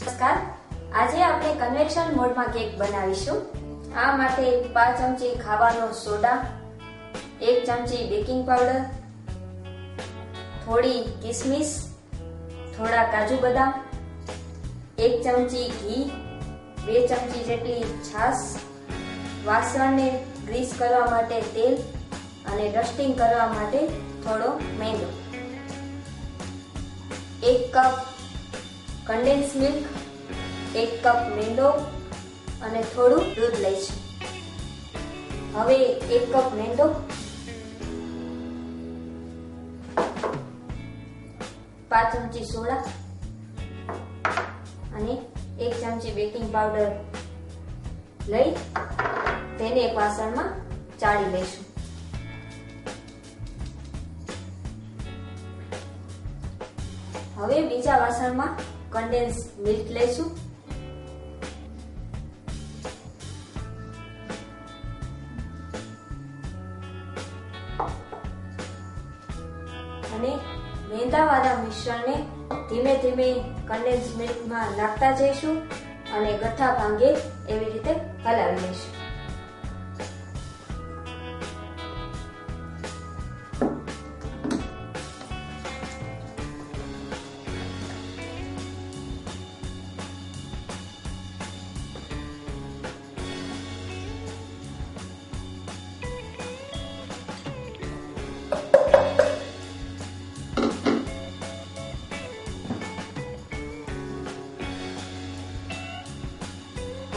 નમસ્કાર. આજે આપણે કન્વેક્શન મોડમાં કેક બનાવીશું. આ માટે પાંચ ચમચી ખાવાનો સોડા, એક ચમચી બેકિંગ પાવડર થોડી કિસમિસ, થોડા કાજુ બદામ, એક ચમચી ઘી, બે ચમચી જેટલી છાશ, વાસણને ગ્રીસ કરવા માટે તેલ અને ડસ્ટિંગ કરવા માટે થોડો મેંદો. એક કપ કન્ડેન્સ મિલ્ક એક કપ મેંદો અને થોડું દૂધ લઈશું હવે એક કપ મેંદો. પાંચ ચમચી સોડા અને એક ચમચી બેકિંગ પાવડર લઈ તેને એક વાસણમાં ચાળી લઈશું. હવે બીજા વાસણમાં કન્ડેન્સ મિલ્ક લઈશું. અને મેંદાવાળા મિશ્રણને ધીમે ધીમે કન્ડેન્સ મિલ્કમાં નાખતા જઈશું અને ગઠ્ઠા ભાંગે એવી રીતે હલાવી લઈશું.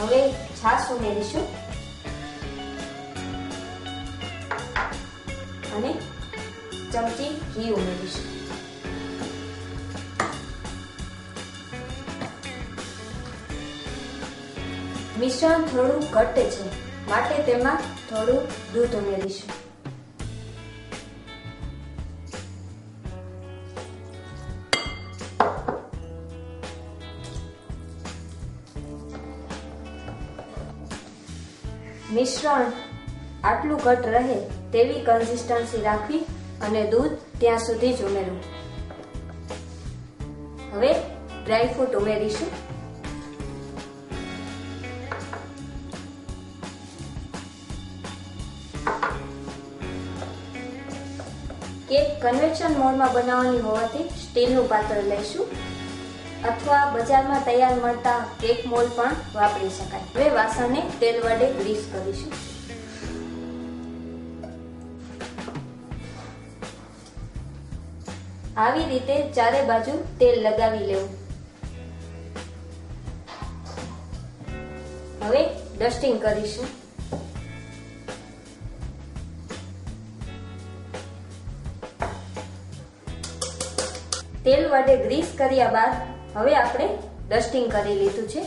હવે છાશ ઉમેરીશું અને ચમચી ઘી ઉમેરીશું. મિશ્રણ થોડું ઘટ્ટ છે, માટે તેમાં થોડું દૂધ ઉમેરીશું. મિશ્રણ આટલું ઘટ રહે તેવી કન્સિસ્ટન્સી રાખવી અને દૂધ ત્યાં સુધી જ ઉમેરવું. હવે ડ્રાયફ્રૂટ ઉમેરીશું. કેક કન્વેક્શન મોડમાં બનાવવાની હોવાથી સ્ટીલનું પાત્ર લઈશું. અથવા બજારમાં તૈયાર મળતા કેક મોલ પણ વાપરી શકાય. હવે વાસણને તેલ વડે ગ્રીસ કરીશું. આવી રીતે ચારે બાજુ તેલ લગાવી લેવું. હવે ડસ્ટિંગ કરીશું. તેલ વડે ગ્રીસ કર્યા બાદ હવે આપણે ડસ્ટિંગ કરી લીધું છે.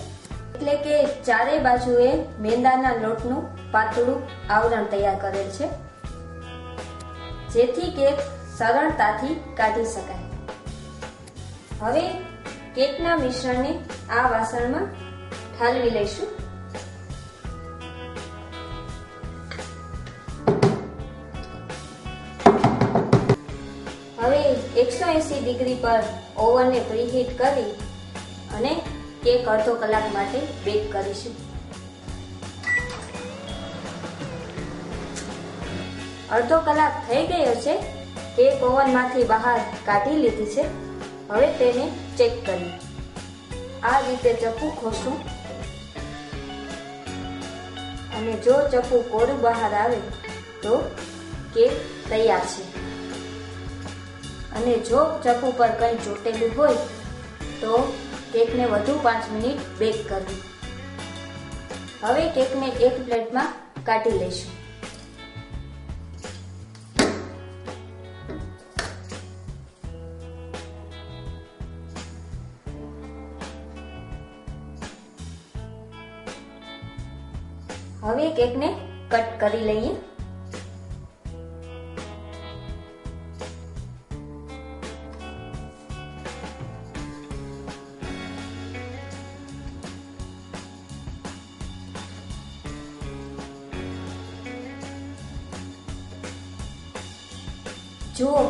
એટલે કે ચારે બાજુએ મેંદાના લોટનું પાતળું આવરણ તૈયાર કરેલ છે. જેથી કેક સરળતાથી કાઢી શકાય. હવે કેકના મિશ્રણને આ વાસણમાં ઠાલવી લઈશું. એકસો એંસી ડિગ્રી પર ઓવનને પ્રીહીટ કરી અને કેક અડધો કલાક માટે બેક કરીશું. અડધો કલાક થઈ ગયો છે કેક ઓવનમાંથી બહાર કાઢી લીધી છે. હવે તેને ચેક કરી આ રીતે ચપ્પુ ખોશું. અને જો ચપ્પુ કોરું બહાર આવે તો કેક તૈયાર છે. અને જો ચક ઉપર કંઈ ચોટેલું હોય, તો કેકને વધુ પાંચ મિનિટ બેક કરવી. હવે કેકને એક પ્લેટમાં કાઢી લઈશું. હવે કેકને કટ કરી લઈએ. જુઓ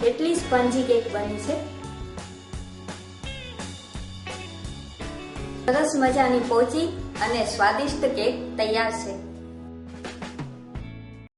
કેટલી સ્પંજી કેક બની છે. સરસ મજાની પોચી અને સ્વાદિષ્ટ કેક તૈયાર છે.